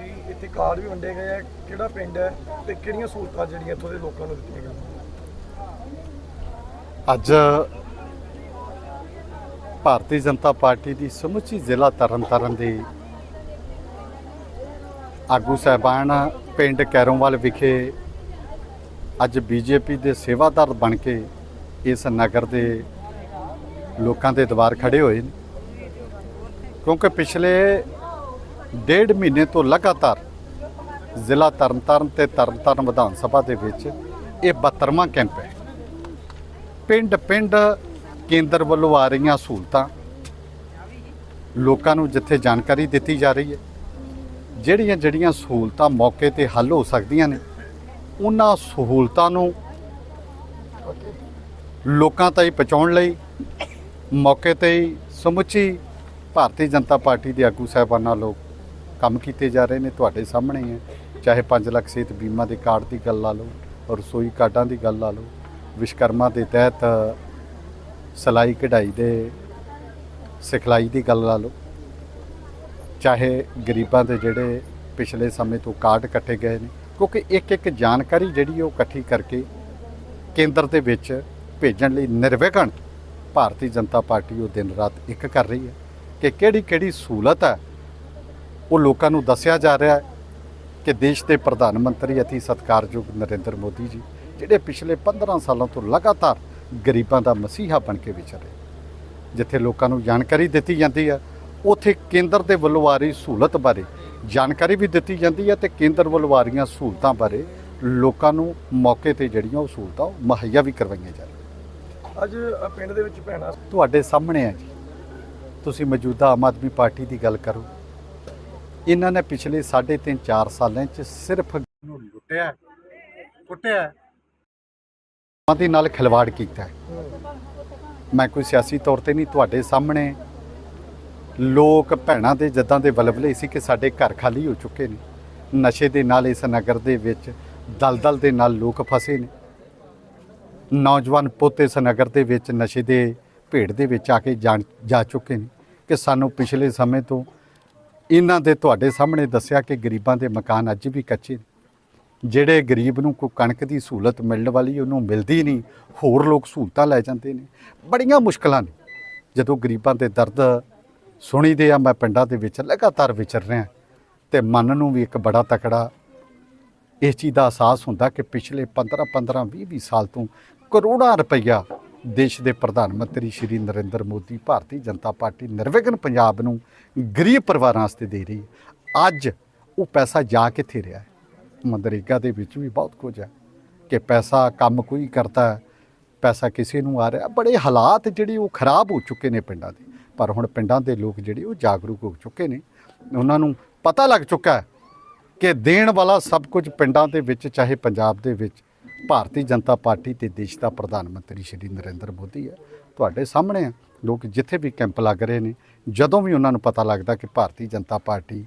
ਤੁਸੀਂ ਇੱਥੇ ਕਾਰਡ ਵੀ ਵੰਡੇ ਗਏ ਆ, ਕਿਹੜਾ ਪਿੰਡ ਹੈ ਤੇ ਕਿਹੜੀਆਂ ਸਹੂਲਤਾਂ ਜਿਹੜੀਆਂ ਇੱਥੋਂ ਦੇ ਲੋਕਾਂ ਨੂੰ ਦਿੱਤੀਆਂ ਗਈਆਂ? ਅੱਜ ਭਾਰਤੀ ਜਨਤਾ ਪਾਰਟੀ ਦੀ ਸਮੁੱਚੀ ਜ਼ਿਲ੍ਹਾ ਤਰਨਤਾਰਨ ਦੇ ਆਗੂ ਸਹਿਬਾਨ ਪਿੰਡ ਕੈਰੋਂਵਾਲ ਵਿਖੇ ਅੱਜ ਬੀਜੇਪੀ ਦੇ ਸੇਵਾਦਾਰ ਬਣ ਕੇ ਇਸ ਨਗਰ ਦੇ ਲੋਕਾਂ ਦੇ ਦਵਾਰ ਖੜੇ ਹੋਏ ਨੇ। ਕਿਉਂਕਿ ਪਿਛਲੇ ਡੇਢ ਮਹੀਨੇ ਤੋਂ ਲਗਾਤਾਰ ਜ਼ਿਲ੍ਹਾ ਤਰਨਤਾਰਨ ਤੇ ਤਰਨਤਾਰਨ ਵਿਧਾਨ ਸਭਾ ਦੇ ਵਿੱਚ ਇਹ 72ਵਾਂ ਕੈਂਪ ਹੈ। ਪਿੰਡ ਪਿੰਡ ਕੇਂਦਰ ਵੱਲੋਂ ਆ ਰਹੀਆਂ ਸਹੂਲਤਾਂ ਲੋਕਾਂ ਨੂੰ ਜਿੱਥੇ ਜਾਣਕਾਰੀ ਦਿੱਤੀ ਜਾ ਰਹੀ ਹੈ ਜਿਹੜੀਆਂ ਜਿਹੜੀਆਂ ਸਹੂਲਤਾਂ ਮੌਕੇ ਤੇ ਹੱਲ ਹੋ ਸਕਦੀਆਂ ਨੇ, ਉਹਨਾਂ ਸਹੂਲਤਾਂ ਨੂੰ ਲੋਕਾਂ ਤਾਈਂ ਪਹੁੰਚਾਉਣ ਲਈ ਮੌਕੇ ਤੇ ਹੀ ਸਮੁੱਚੀ ਭਾਰਤੀ ਜਨਤਾ ਪਾਰਟੀ ਦੇ ਆਗੂ ਸਾਹਿਬਾਨਾਂ ਲੋਕ ਕੰਮ ਕੀਤੇ ਜਾ ਰਹੇ ਨੇ ਤੁਹਾਡੇ ਸਾਹਮਣੇ ਹੈ ਚਾਹੇ 5 ਲੱਖ ਸਿਹਤ ਬੀਮਾ ਦੇ ਕਾਰਡ ਦੀ ਗੱਲ ਲਾ ਲਓ ਔਰ ਰਸੋਈ ਕਾਰਡਾਂ ਦੀ ਗੱਲ ਲਾ ਲਓ, ਵਿਸ਼ਕਰਮਾ ਦੇ ਤਹਿਤ ਸਲਾਈ ਕਢਾਈ ਦੇ, ਸਿਖਲਾਈ ਦੀ ਗੱਲ ਲਾ ਲਓ, ਚਾਹੇ ਗਰੀਬਾਂ ਦੇ ਜਿਹੜੇ ਪਿਛਲੇ ਸਮੇਂ ਤੋਂ ਕਾਰਡ ਕੱਟੇ ਗਏ ਨੇ, ਕਿਉਂਕਿ ਇੱਕ ਇੱਕ ਜਾਣਕਾਰੀ ਜਿਹੜੀ ਉਹ ਇਕੱਠੀ ਕਰਕੇ ਕੇਂਦਰ ਦੇ ਵਿੱਚ ਭੇਜਣ ਲਈ ਨਿਰਵਿਘਨ ਭਾਰਤੀ ਜਨਤਾ ਪਾਰਟੀ ਉਹ ਦਿਨ ਰਾਤ ਇੱਕ ਕਰ ਰਹੀ ਹੈ ਕਿ ਕਿਹੜੀ ਕਿਹੜੀ ਸਹੂਲਤ ਹੈ ਉਹ ਲੋਕਾਂ ਨੂੰ ਦੱਸਿਆ ਜਾ ਰਿਹਾ ਹੈ ਕਿ ਦੇਸ਼ ਦੇ ਪ੍ਰਧਾਨ ਮੰਤਰੀ ਅਤੀ ਸਤਿਕਾਰਯੋਗ ਨਰਿੰਦਰ ਮੋਦੀ ਜੀ ਜਿਹੜੇ ਪਿਛਲੇ 15 ਸਾਲਾਂ ਤੋਂ ਲਗਾਤਾਰ ਗਰੀਬਾਂ ਦਾ ਮਸੀਹਾ ਬਣ ਕੇ ਵਿਚਰ ਜਿੱਥੇ ਲੋਕਾਂ ਨੂੰ ਜਾਣਕਾਰੀ ਦਿੱਤੀ ਜਾਂਦੀ ਹੈ ਉਥੇ ਕੇਂਦਰ ਦੇ ਵੱਲੋਂ ਆ ਰਹੀ ਸਹੂਲਤ ਬਾਰੇ ਜਾਣਕਾਰੀ ਵੀ ਦਿੱਤੀ ਜਾਂਦੀ ਹੈ ਤੇ ਕੇਂਦਰ ਵੱਲੋਂ ਆ ਰਹੀਆਂ ਸਹੂਲਤਾਂ ਬਾਰੇ ਲੋਕਾਂ ਨੂੰ ਮੌਕੇ ਤੇ ਜਿਹੜੀਆਂ ਉਹ ਸਹੂਲਤਾਂ ਮੁਹੱਈਆ ਵੀ ਕਰਵਾਈਆਂ ਜਾ ਰਹੀਆਂ ਅੱਜ ਪਿੰਡ ਦੇ ਵਿੱਚ ਭੈਣਾਂ ਤੁਹਾਡੇ ਸਾਹਮਣੇ ਹੈ ਜੀ। ਤੁਸੀਂ ਮੌਜੂਦਾ ਆਮ ਆਦਮੀ ਪਾਰਟੀ ਦੀ ਗੱਲ ਕਰੋ। ਇਹਨਾਂ ਨੇ ਪਿਛਲੇ 3.5 4 ਸਾਲਾਂ 'ਚ ਸਿਰਫ ਨੂੰ ਲੁੱਟਿਆ ਕੁੱਟਿਆ। ਦੇ ਨਾਲ ਖਿਲਵਾੜ ਕੀਤਾ। ਮੈਂ ਕੋਈ ਸਿਆਸੀ ਤੌਰ ਤੇ ਨਹੀਂ ਤੁਹਾਡੇ ਸਾਹਮਣੇ ਲੋਕ ਭੈਣਾਂ ਦੇ ਜਦਾਂ ਦੇ ਵਲਵਲੇ ਸੀ ਕਿ ਸਾਡੇ ਘਰ ਖਾਲੀ ਹੋ ਚੁੱਕੇ ਨੇ। ਨਸ਼ੇ ਦੇ ਨਾਲ ਇਸ ਨਗਰ ਦੇ ਵਿੱਚ ਦਲਦਲ ਦੇ ਨਾਲ ਲੋਕ ਫਸੇ ਨੇ। ਨੌਜਵਾਨ ਪੁੱਤ ਇਸ ਨਗਰ ਦੇ ਵਿੱਚ ਨਸ਼ੇ ਦੇ ਭੇੜ ਦੇ ਵਿੱਚ ਆ ਕੇ ਜਾ ਚੁੱਕੇ ਨੇ ਕਿ ਸਾਨੂੰ ਪਿਛਲੇ ਸਮੇਂ ਤੋਂ ਇਹਨਾਂ ਦੇ ਤੁਹਾਡੇ ਸਾਹਮਣੇ ਦੱਸਿਆ ਕਿ ਗਰੀਬਾਂ ਦੇ ਮਕਾਨ ਅੱਜ ਵੀ ਕੱਚੇ ਨੇ। ਜਿਹੜੇ ਗਰੀਬ ਨੂੰ ਕੋਈ ਕਣਕ ਦੀ ਸਹੂਲਤ ਮਿਲਣ ਵਾਲੀ ਉਹਨੂੰ ਮਿਲਦੀ ਨਹੀਂ, ਹੋਰ ਲੋਕ ਸਹੂਲਤਾਂ ਲੈ ਜਾਂਦੇ ਨੇ। ਬੜੀਆਂ ਮੁਸ਼ਕਲਾਂ ਨੇ। ਜਦੋਂ ਗਰੀਬਾਂ ਦੇ ਦਰਦ ਸੁਣੀਦੇ ਆ, ਮੈਂ ਪਿੰਡਾਂ ਦੇ ਵਿੱਚ ਲਗਾਤਾਰ ਵਿਚਰ ਰਿਹਾ। ਤੇ ਮਨ ਨੂੰ ਵੀ ਇੱਕ ਬੜਾ ਤਕੜਾ ਇਸ ਚੀਜ਼ ਦਾ ਅਹਿਸਾਸ ਹੁੰਦਾ ਕਿ ਪਿਛਲੇ 15 15 20 20 ਸਾਲ ਤੋਂ ਕਰੋੜਾਂ ਰੁਪਈਆ ਦੇਸ਼ ਦੇ ਪ੍ਰਧਾਨ ਮੰਤਰੀ ਸ਼੍ਰੀ ਨਰਿੰਦਰ ਮੋਦੀ ਭਾਰਤੀ ਜਨਤਾ ਪਾਰਟੀ ਨਿਰਵਿਘਨ ਪੰਜਾਬ ਨੂੰ ਗਰੀਬ ਪਰਿਵਾਰਾਂ ਵਾਸਤੇ ਦੇ ਰਹੀ ਹੈ। ਅੱਜ ਉਹ ਪੈਸਾ ਜਾ ਕਿੱਥੇ ਰਿਹਾ ਹੈ। ਮਨਰੇਗਾ ਦੇ ਵਿੱਚ ਵੀ ਬਹੁਤ ਕੁਝ ਹੈ ਕਿ ਪੈਸਾ ਕੰਮ ਕੋਈ ਕਰਦਾ ਪੈਸਾ ਕਿਸੇ ਨੂੰ ਆ ਰਿਹਾ ਬੜੇ ਹਾਲਾਤ ਜਿਹੜੇ ਉਹ ਖਰਾਬ ਹੋ ਚੁੱਕੇ ਨੇ ਪਿੰਡਾਂ ਦੇ। ਪਰ ਹੁਣ ਪਿੰਡਾਂ ਦੇ ਲੋਕ ਜਿਹੜੇ ਉਹ ਜਾਗਰੂਕ ਹੋ ਚੁੱਕੇ ਨੇ। ਉਹਨਾਂ ਨੂੰ ਪਤਾ ਲੱਗ ਚੁੱਕਾ ਹੈ ਕਿ ਦੇਣ ਵਾਲਾ ਸਭ ਕੁਝ ਪਿੰਡਾਂ ਦੇ ਵਿੱਚ, ਚਾਹੇ ਪੰਜਾਬ ਦੇ ਵਿੱਚ ਭਾਰਤੀ ਜਨਤਾ ਪਾਰਟੀ ਤੇ ਦੇਸ਼ ਦਾ ਪ੍ਰਧਾਨ ਮੰਤਰੀ ਸ਼੍ਰੀ ਨਰਿੰਦਰ ਮੋਦੀ ਹੈ। ਤੁਹਾਡੇ ਸਾਹਮਣੇ ਆ। ਲੋਕ ਜਿੱਥੇ ਵੀ ਕੈਂਪ ਲੱਗ ਰਹੇ ਨੇ ਜਦੋਂ ਵੀ ਉਹਨਾਂ ਨੂੰ ਪਤਾ ਲੱਗਦਾ ਕਿ ਭਾਰਤੀ ਜਨਤਾ ਪਾਰਟੀ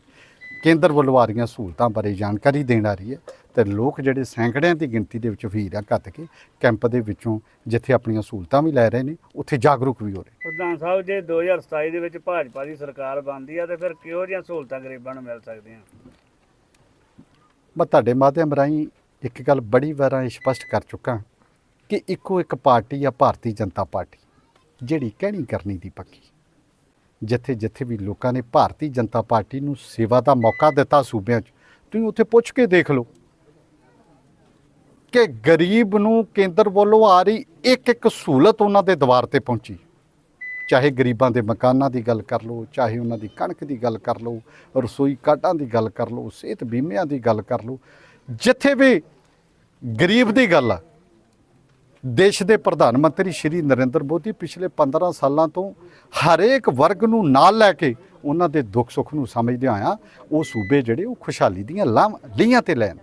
ਕੇਂਦਰ ਵੱਲੋਂ ਆ ਰਹੀਆਂ ਸਹੂਲਤਾਂ ਬਾਰੇ ਜਾਣਕਾਰੀ ਦੇਣ ਆ ਰਹੀ ਹੈ ਤੇ ਲੋਕ ਜਿਹੜੇ ਸੈਂਕੜਿਆਂ ਦੀ ਗਿਣਤੀ ਦੇ ਵਿੱਚ ਵੀਰ ਆ ਘੱਤ ਕੇ ਕੈਂਪ ਦੇ ਵਿੱਚੋਂ ਜਿੱਥੇ ਆਪਣੀਆਂ ਸਹੂਲਤਾਂ ਵੀ ਲੈ ਰਹੇ ਨੇ ਉੱਥੇ ਜਾਗਰੂਕ ਵੀ ਹੋ ਰਹੇ ਪ੍ਰਧਾਨ ਸਾਹਿਬ ਜੇ 2027 ਦੇ ਵਿੱਚ ਭਾਜਪਾ ਦੀ ਸਰਕਾਰ ਬਣਦੀ ਆ ਤੇ ਫਿਰ ਕਿਹੋ ਜਿਹੀਆਂ ਸਹੂਲਤਾਂ ਗਰੀਬਾਂ ਨੂੰ ਮਿਲ ਸਕਦੀਆਂ? ਮੈਂ ਤੁਹਾਡੇ ਮਾਧਿਅਮ ਰਾਹੀਂ ਇੱਕ ਗੱਲ ਬੜੀ ਵਾਰਾਂ ਇਹ ਸਪਸ਼ਟ ਕਰ ਚੁੱਕਾ ਕਿ ਇੱਕੋ ਇੱਕ ਪਾਰਟੀ ਆ ਭਾਰਤੀ ਜਨਤਾ ਪਾਰਟੀ, ਜਿਹੜੀ ਕਹਿਣੀ ਕਰਨੀ ਦੀ ਪੱਕੀ। ਜਿੱਥੇ ਜਿੱਥੇ ਵੀ ਲੋਕਾਂ ਨੇ ਭਾਰਤੀ ਜਨਤਾ ਪਾਰਟੀ ਨੂੰ ਸੇਵਾ ਦਾ ਮੌਕਾ ਦਿੱਤਾ ਸੂਬਿਆਂ 'ਚ, ਤੁਸੀਂ ਉੱਥੇ ਪੁੱਛ ਕੇ ਦੇਖ ਲਓ ਕਿ ਗਰੀਬ ਨੂੰ ਕੇਂਦਰ ਵੱਲੋਂ ਆ ਰਹੀ ਇੱਕ ਇੱਕ ਸਹੂਲਤ ਉਹਨਾਂ ਦੇ ਦੁਆਰ ਤੇ ਪਹੁੰਚੀ। ਚਾਹੇ ਗਰੀਬਾਂ ਦੇ ਮਕਾਨਾਂ ਦੀ ਗੱਲ ਕਰ ਲਓ, ਚਾਹੇ ਉਹਨਾਂ ਦੀ ਕਣਕ ਦੀ ਗੱਲ ਕਰ ਲਓ, ਰਸੋਈ ਕਾਢਾਂ ਦੀ ਗੱਲ ਕਰ ਲਓ, ਸਿਹਤ ਬੀਮਿਆਂ ਦੀ ਗੱਲ ਕਰ ਲਓ, ਜਿੱਥੇ ਵੀ ਗਰੀਬ ਦੀ ਗੱਲ ਆ। ਦੇਸ਼ ਦੇ ਪ੍ਰਧਾਨ ਮੰਤਰੀ ਸ਼੍ਰੀ ਨਰਿੰਦਰ ਮੋਦੀ ਪਿਛਲੇ 15 ਸਾਲਾਂ ਤੋਂ ਹਰੇਕ ਵਰਗ ਨੂੰ ਨਾਲ ਲੈ ਕੇ ਉਹਨਾਂ ਦੇ ਦੁੱਖ ਸੁੱਖ ਨੂੰ ਸਮਝਦੇ ਆਇਆ ਉਹ ਸੂਬੇ ਜਿਹੜੇ ਉਹ ਖੁਸ਼ਹਾਲੀ ਦੀਆਂ ਲਾਹ ਲੀਆਂ ਤੇ ਲੈਂਦੇ